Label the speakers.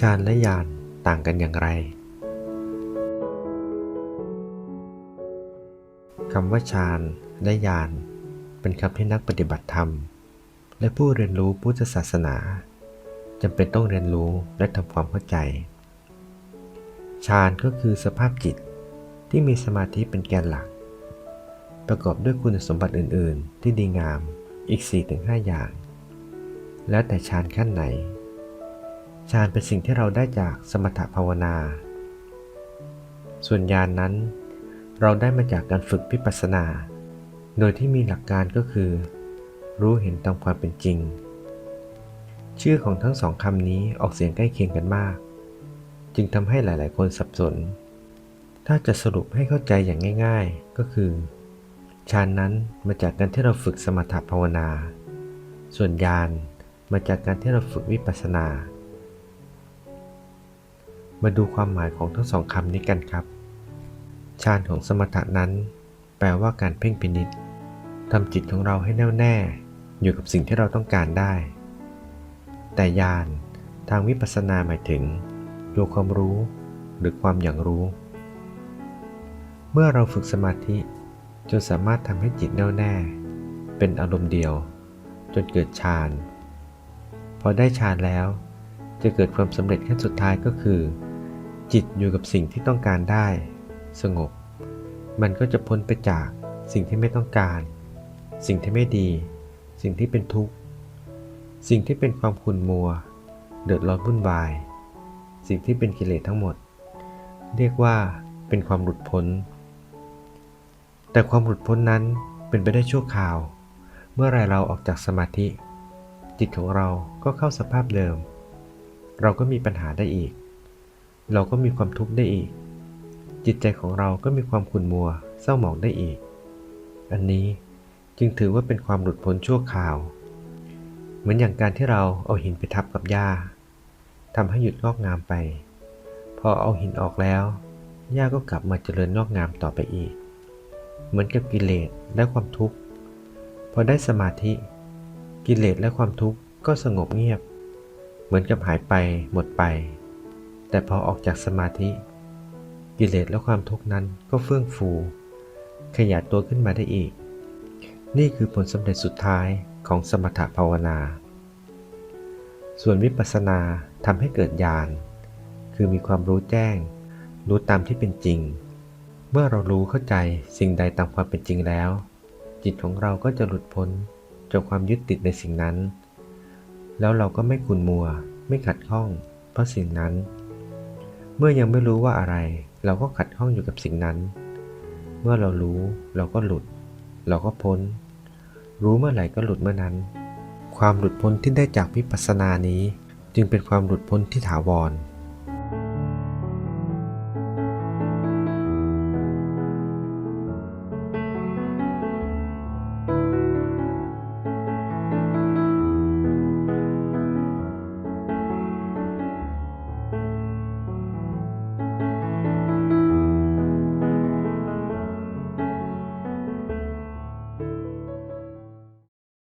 Speaker 1: ฌานและญาณต่างกันอย่างไรคำว่าฌานและญาณเป็นคำที่นักปฏิบัติธรรม และผู้เรียนรู้พุทธศาสนาจำเป็นต้องเรียนรู้และทำความเข้าใจฌานก็คือสภาพจิตที่มีสมาธิเป็นแกนหลัก ประกอบด้วยคุณสมบัติอื่น ๆ ที่ดีงามอีก 4-5 อย่าง แล้วแต่ฌานขั้นไหน ฌานเป็นสิ่งที่เราได้จากสมถภาวนา ส่วนญาณนนั้น เราได้มาจากการฝึกวิปัสสนา โดยที่มีหลักการก็คือ รู้เห็นตามความเป็นจริง ชื่อของทั้งสองคำนี้ออกเสียงใกล้เคียงกันมาก จึงทำให้หลาย ๆ คนสับสน ถ้าจะสรุปให้เข้าใจอย่างง่าย ๆ ก็คือฌานนั้นมาจากการที่เราฝึกสมถภาวนา ส่วนญาณมาจากการที่เราฝึกวิปัสสนา มาดูความหมายของทั้งสองคำนี้กันครับ ฌานของสมถะนั้น แปลว่าการเพ่งพินิษทำจิตของเราให้แน่วแน่ อยู่กับสิ่งที่เราต้องการได้ แต่ญาณทางวิปัสสนาหมายถึงตัวความรู้หรือความอย่างรู้ เมื่อเราฝึกสมาธิ จนสามารถทำให้จิตแน่วแน่ เป็นอารมณ์เดียว จนเกิดฌานพอได้ฌานแล้วจะเกิดความสำเร็จขั้นสุดท้ายก็คือ จิตอยู่กับสิ่งที่ต้องการได้ สงบ มันก็จะพ้นไปจากสิ่งที่ไม่ต้องการ สิ่งที่ไม่ดี สิ่งที่เป็นทุกข์ สิ่งที่เป็นความขุ่นมัว เดือดร้อนวุ่นวาย สิ่งที่เป็นกิเลสทั้งหมด เรียกว่าเป็นความหลุดพ้น แต่ความหลุดพ้นนั้นเป็นไปได้ชั่วคราว เมื่อไรเราออกจากสมาธิ จิตของเราก็เข้าสภาพเดิม เราก็มีปัญหาได้อีก เราก็มีความทุกข์ได้อีก จิตใจของเราก็มีความขุ่นมัว เศร้าหมองได้อีก อันนี้จึงถือว่าเป็นความหลุดพ้นชั่วคราว เหมือนอย่างการที่เราเอาหินไปทับกับหญ้าทำให้หยุดงอกงามไป พอเอาหินออกแล้วหญ้าก็กลับมาเจริญงอกงามต่อไปอีก เหมือนกับกิเลสและความทุกข์ พอได้สมาธิ กิเลสและความทุกข์ก็สงบเงียบ เหมือนกับหายไปหมดไป แต่พอออกจากสมาธิ กิเลสและความทุกข์นั้นก็เฟื่องฟู ขยายตัวขึ้นมาได้อีก นี่คือผลสำเร็จสุดท้ายของสมถภาวนา ส่วนวิปัสสนาทำให้เกิดญาณ คือมีความรู้แจ้ง รู้ตามที่เป็นจริง เมื่อเรารู้เข้าใจสิ่งใดตามความเป็นจริงแล้ว จิตของเราก็จะหลุดพ้นจากความยึดติดในสิ่งนั้น แล้วเราก็ไม่ขุนมัว ไม่ขัดข้อง เพราะสิ่งนั้น เมื่อยังไม่รู้ว่าอะไร เราก็ขัดข้องอยู่กับสิ่งนั้น เมื่อเรารู้เราก็หลุด เราก็พ้น รู้เมื่อไหร่ก็หลุดเมื่อนั้น ความหลุดพ้นที่ได้จากวิปัสสนานี้ จึงเป็นความหลุดพ้นที่ถาวร